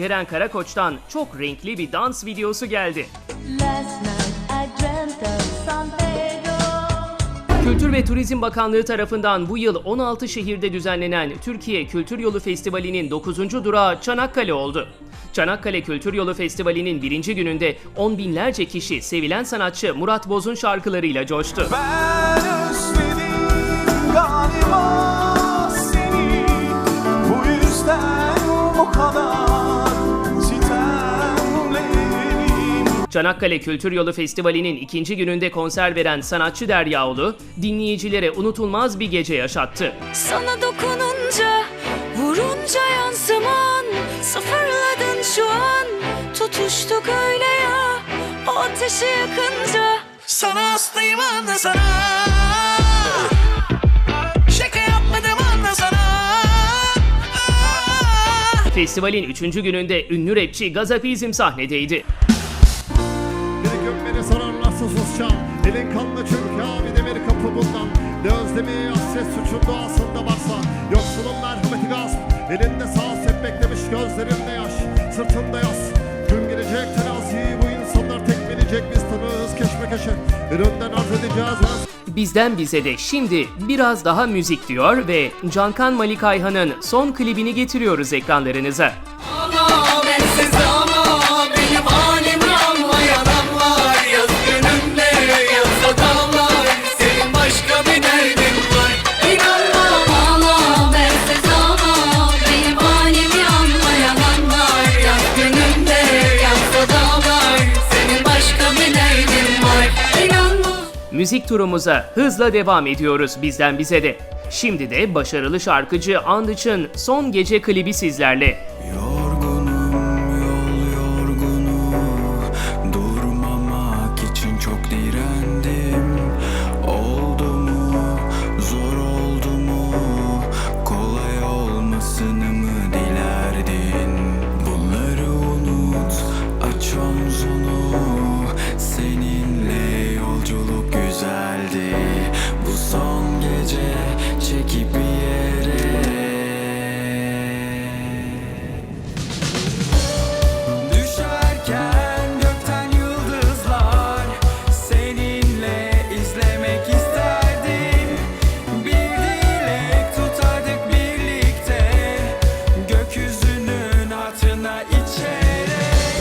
Ceren Karakoç'tan çok renkli bir dans videosu geldi. Last night Kültür ve Turizm Bakanlığı tarafından bu yıl 16 şehirde düzenlenen Türkiye Kültür Yolu Festivali'nin 9. durağı Çanakkale oldu. Çanakkale Kültür Yolu Festivali'nin birinci gününde on binlerce kişi sevilen sanatçı Murat Boz'un şarkılarıyla coştu. Ben özledim Çanakkale Kültür Yolu Festivali'nin ikinci gününde konser veren sanatçı Deryaoğlu, dinleyicilere unutulmaz bir gece yaşattı. Sana dokununca, vurunca yansıman Sıfırladın şu an, tutuştuk öyle ya O ateşi yakınca Sana hastayım anla sana Festivalin üçüncü gününde ünlü rapçi Gazapizm sahnedeydi. Sarar nasıl susacağım? Elin kanlı çünkü abi demir kapı bundan. Ne özlemi hasret suçun doğasında varsa. Yoksulun merhameti gasp. Elinde sağ hep beklemiş gözlerinde yaş. Sırtında yas. Gün gelecek teraziyi bu insanlar tekmeleyecek Biz tanığız keşmekeşe Bir önden arz edeceğiz ben Bizden bize de şimdi biraz daha müzik diyor ve Cankan Malik Ayhan'ın son klibini getiriyoruz ekranlarınıza. Müzik turumuza hızla devam ediyoruz bizden bize de. Şimdi de başarılı şarkıcı Andıç'ın son gece klibi sizlerle. Yorgunum yol yorgunu Durmamak için çok direndim